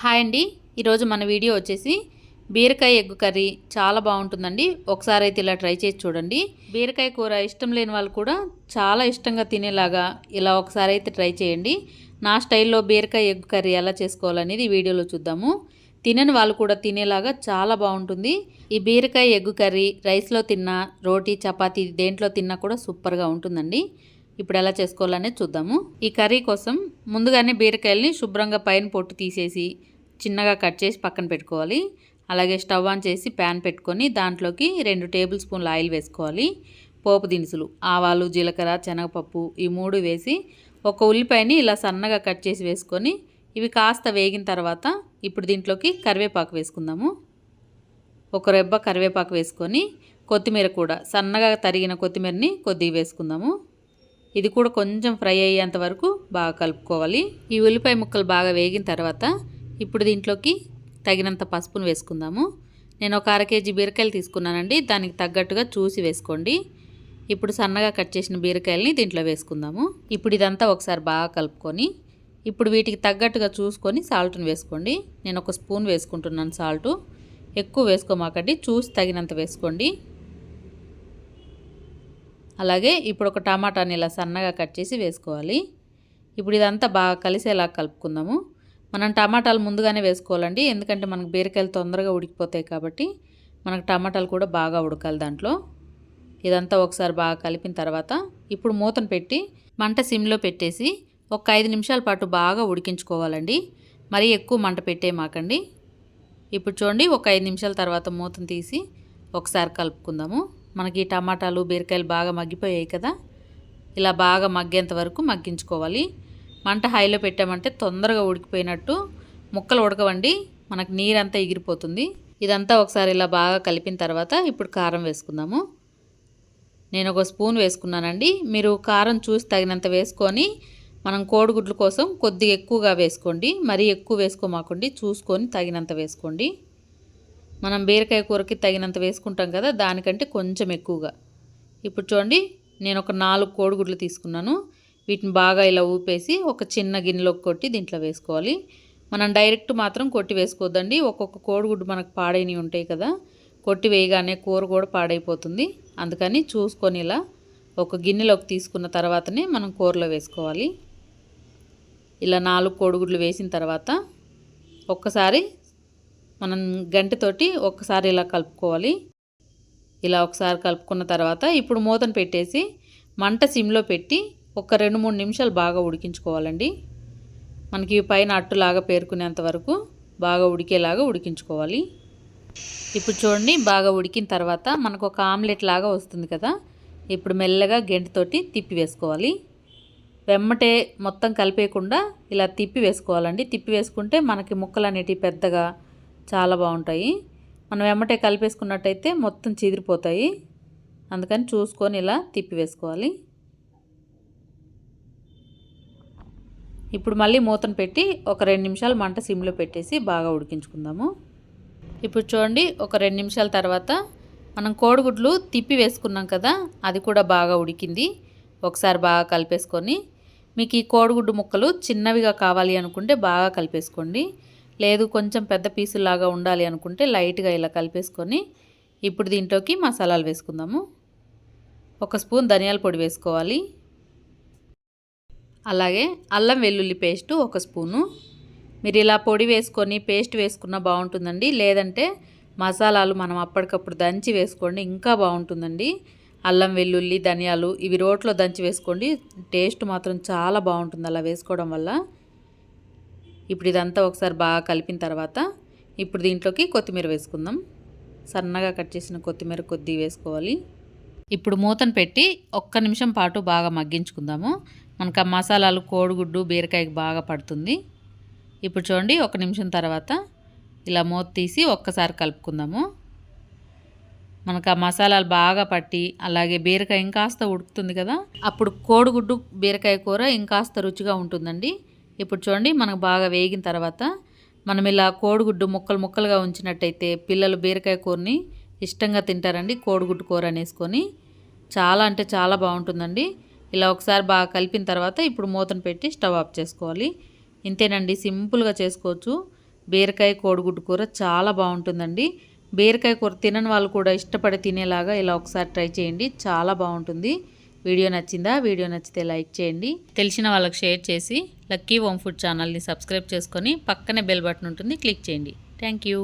Hi అండి. ఈరోజు మన వీడియో వచ్చేసి బీరకాయ ఎగ్గు కర్రీ చాలా బాగుంటుందండి. ఒకసారి అయితే ఇలా ట్రై చేసి చూడండి. బీరకాయ కూర ఇష్టం లేని వాళ్ళు కూడా చాలా ఇష్టంగా తినేలాగా ఇలా ఒకసారి అయితే ట్రై చేయండి. నా స్టైల్లో బీరకాయ ఎగ్గు కర్రీ ఎలా చేసుకోవాలనేది వీడియోలో చూద్దాము. తినని వాళ్ళు కూడా తినేలాగా చాలా బాగుంటుంది. ఈ బీరకాయ ఎగ్గు కర్రీ రైస్లో తిన్నా రోటీ చపాతీ దేంట్లో తిన్నా కూడా సూపర్గా ఉంటుందండి. ఇప్పుడు ఎలా చేసుకోవాలనేది చూద్దాము. ఈ కర్రీ కోసం ముందుగానే బీరకాయల్ని శుభ్రంగా పైన పొట్టు తీసేసి చిన్నగా కట్ చేసి పక్కన పెట్టుకోవాలి. అలాగే స్టవ్ ఆన్ చేసి ప్యాన్ పెట్టుకొని దాంట్లోకి రెండు టేబుల్ స్పూన్ల ఆయిల్ వేసుకోవాలి. పోపు దినుసులు ఆవాలు జీలకర్ర శనగపప్పు ఈ మూడు వేసి ఒక ఉల్లిపాయని ఇలా సన్నగా కట్ చేసి వేసుకొని ఇవి కాస్త వేగిన తర్వాత ఇప్పుడు దీంట్లోకి కరివేపాకు వేసుకుందాము. ఒక రెబ్బ కరివేపాకు వేసుకొని కొత్తిమీర కూడా సన్నగా తరిగిన కొత్తిమీరని కొద్దిగా వేసుకుందాము. ఇది కూడా కొంచెం ఫ్రై అయ్యేంత వరకు బాగా కలుపుకోవాలి. ఈ ఉల్లిపాయ ముక్కలు బాగా వేగిన తర్వాత ఇప్పుడు దీంట్లోకి తగినంత పసుపును వేసుకుందాము. నేను ఒక అర కేజీ బీరకాయలు తీసుకున్నానండి. దానికి తగ్గట్టుగా చూసి వేసుకోండి. ఇప్పుడు సన్నగా కట్ చేసిన బీరకాయలని దీంట్లో వేసుకుందాము. ఇప్పుడు ఇదంతా ఒకసారి బాగా కలుపుకొని ఇప్పుడు వీటికి తగ్గట్టుగా చూసుకొని సాల్ట్ని వేసుకోండి. నేను ఒక స్పూన్ వేసుకుంటున్నాను సాల్టు. ఎక్కువ వేసుకోమాకండి. చూసి తగినంత వేసుకోండి. అలాగే ఇప్పుడు ఒక టమాటాని ఇలా సన్నగా కట్ చేసి వేసుకోవాలి. ఇప్పుడు ఇదంతా బాగా కలిసేలా కలుపుకుందాము. మనం టమాటాలు ముందుగానే వేసుకోవాలండి. ఎందుకంటే మనకు బీరకాయలు తొందరగా ఉడికిపోతాయి కాబట్టి మనకు టమాటాలు కూడా బాగా ఉడకాలి దాంట్లో. ఇదంతా ఒకసారి బాగా కలిపిన తర్వాత ఇప్పుడు మూతను పెట్టి మంట సిమ్లో పెట్టేసి ఒక ఐదు నిమిషాల పాటు బాగా ఉడికించుకోవాలండి. మరీ ఎక్కువ మంట పెట్టే మాకండి. ఇప్పుడు చూడండి ఒక ఐదు నిమిషాల తర్వాత మూతను తీసి ఒకసారి కలుపుకుందాము. మనకి టమాటాలు బీరకాయలు బాగా మగ్గిపోయాయి కదా? ఇలా బాగా మగ్గేంత వరకు మగ్గించుకోవాలి. మంట హైలో పెట్టామంటే తొందరగా ఉడికిపోయినట్టు ముక్కలు ఉడకవండి మనకు నీరంతా ఎగిరిపోతుంది. ఇదంతా ఒకసారి ఇలా బాగా కలిపిన తర్వాత ఇప్పుడు కారం వేసుకుందాము. నేను ఒక స్పూన్ వేసుకున్నానండి. మీరు కారం చూసి తగినంత వేసుకొని మనం కోడిగుడ్ల కోసం కొద్దిగా ఎక్కువగా వేసుకోండి. మరీ ఎక్కువ వేసుకోమాకండి చూసుకొని తగినంత వేసుకోండి. మనం బీరకాయ కూరకి తగినంత వేసుకుంటాం కదా దానికంటే కొంచెం ఎక్కువగా. ఇప్పుడు చూడండి నేను ఒక నాలుగు కోడిగుడ్లు తీసుకున్నాను. వీటిని బాగా ఇలా ఊపేసి ఒక చిన్న గిన్నెలోకి కొట్టి దీంట్లో వేసుకోవాలి. మనం డైరెక్ట్ మాత్రం కొట్టి వేసుకోవద్దండి. ఒక్కొక్క కోడిగుడ్డు మనకు పాడైనవి ఉంటాయి కదా కొట్టి వేయగానే కూర కూడా పాడైపోతుంది. అందుకని చూసుకొని ఇలా ఒక గిన్నెలోకి తీసుకున్న తర్వాతనే మనం కూరలో వేసుకోవాలి. ఇలా నాలుగు కోడిగుడ్లు వేసిన తర్వాత ఒక్కసారి మనం గంటతోటి ఒక్కసారి ఇలా కలుపుకోవాలి. ఇలా ఒకసారి కలుపుకున్న తర్వాత ఇప్పుడు మూతను పెట్టేసి మంట సిమ్లో పెట్టి ఒక రెండు మూడు నిమిషాలు బాగా ఉడికించుకోవాలండి. మనకి పైన అట్టులాగా పేరుకునేంత వరకు బాగా ఉడికేలాగా ఉడికించుకోవాలి. ఇప్పుడు చూడండి బాగా ఉడికిన తర్వాత మనకు ఒక ఆమ్లెట్ లాగా వస్తుంది కదా ఇప్పుడు మెల్లగా గెంటితోటి తిప్పి వేసుకోవాలి. వెమ్మటే మొత్తం కలిపేయకుండా ఇలా తిప్పి వేసుకోవాలండి. తిప్పి వేసుకుంటే మనకి ముక్కలు అనేటివి పెద్దగా చాలా బాగుంటాయి. మనం వెమ్మటే కలిపేసుకున్నట్టయితే మొత్తం చిదిరిపోతాయి. అందుకని చూసుకొని ఇలా తిప్పి వేసుకోవాలి. ఇప్పుడు మళ్ళీ మూతను పెట్టి ఒక రెండు నిమిషాలు మంట సిమ్లో పెట్టేసి బాగా ఉడికించుకుందాము. ఇప్పుడు చూడండి ఒక రెండు నిమిషాల తర్వాత మనం కోడిగుడ్లు తిప్పి వేసుకున్నాం కదా అది కూడా బాగా ఉడికింది. ఒకసారి బాగా కలిపేసుకొని మీకు ఈ కోడిగుడ్డు ముక్కలు చిన్నవిగా కావాలి అనుకుంటే బాగా కలిపేసుకోండి. లేదు కొంచెం పెద్ద పీసులాగా ఉండాలి అనుకుంటే లైట్గా ఇలా కలిపేసుకొని ఇప్పుడు దీంట్లోకి మసాలాలు వేసుకుందాము. ఒక స్పూన్ ధనియాల పొడి వేసుకోవాలి. అలాగే అల్లం వెల్లుల్లి పేస్టు ఒక స్పూను. మీరు ఇలా పొడి వేసుకొని పేస్ట్ వేసుకున్న బాగుంటుందండి. లేదంటే మసాలాలు మనం అప్పటికప్పుడు దంచి వేసుకోండి ఇంకా బాగుంటుందండి. అల్లం వెల్లుల్లి ధనియాలు ఇవి రోట్లో దంచి వేసుకోండి. టేస్ట్ మాత్రం చాలా బాగుంటుంది అలా వేసుకోవడం వల్ల. ఇప్పుడు ఇదంతా ఒకసారి బాగా కలిపిన తర్వాత ఇప్పుడు దీంట్లోకి కొత్తిమీర వేసుకుందాం. సన్నగా కట్ చేసిన కొత్తిమీర కొద్ది వేసుకోవాలి. ఇప్పుడు మూతను పెట్టి ఒక్క నిమిషం పాటు బాగా మగ్గించుకుందాము. మనకు ఆ మసాలాలు కోడిగుడ్డు బీరకాయకి బాగా పడుతుంది. ఇప్పుడు చూడండి ఒక నిమిషం తర్వాత ఇలా మూత తీసి ఒక్కసారి కలుపుకుందాము. మనకు ఆ మసాలాలు బాగా పట్టి అలాగే బీరకాయ ఇంకాస్త ఉడుకుతుంది కదా. అప్పుడు కోడిగుడ్డు బీరకాయ కూర ఇంకాస్త రుచిగా ఉంటుందండి. ఇప్పుడు చూడండి మనకు బాగా వేగిన తర్వాత మనం ఇలా కోడిగుడ్డు ముక్కలు ముక్కలుగా ఉంచినట్టయితే పిల్లలు బీరకాయ కూరని ఇష్టంగా తింటారండి కోడిగుడ్డు కూర అనేసుకొని. చాలా అంటే చాలా బాగుంటుందండి. ఇలా ఒకసారి బాగా కలిపిన తర్వాత ఇప్పుడు మూతను పెట్టి స్టవ్ ఆఫ్ చేసుకోవాలి. ఇంతేనండి సింపుల్గా చేసుకోవచ్చు. బీరకాయ కోడిగుడ్డు కూర చాలా బాగుంటుందండి. బీరకాయ కూర తినని వాళ్ళు కూడా ఇష్టపడి తినేలాగా ఇలా ఒకసారి ట్రై చేయండి చాలా బాగుంటుంది. వీడియో నచ్చిందా? వీడియో నచ్చితే లైక్ చేయండి. తెలిసిన వాళ్ళకి షేర్ చేసి లక్కీ హోమ్ ఫుడ్ ఛానల్ని సబ్స్క్రైబ్ చేసుకొని పక్కనే బెల్ బటన్ ఉంటుంది క్లిక్ చేయండి. Thank you.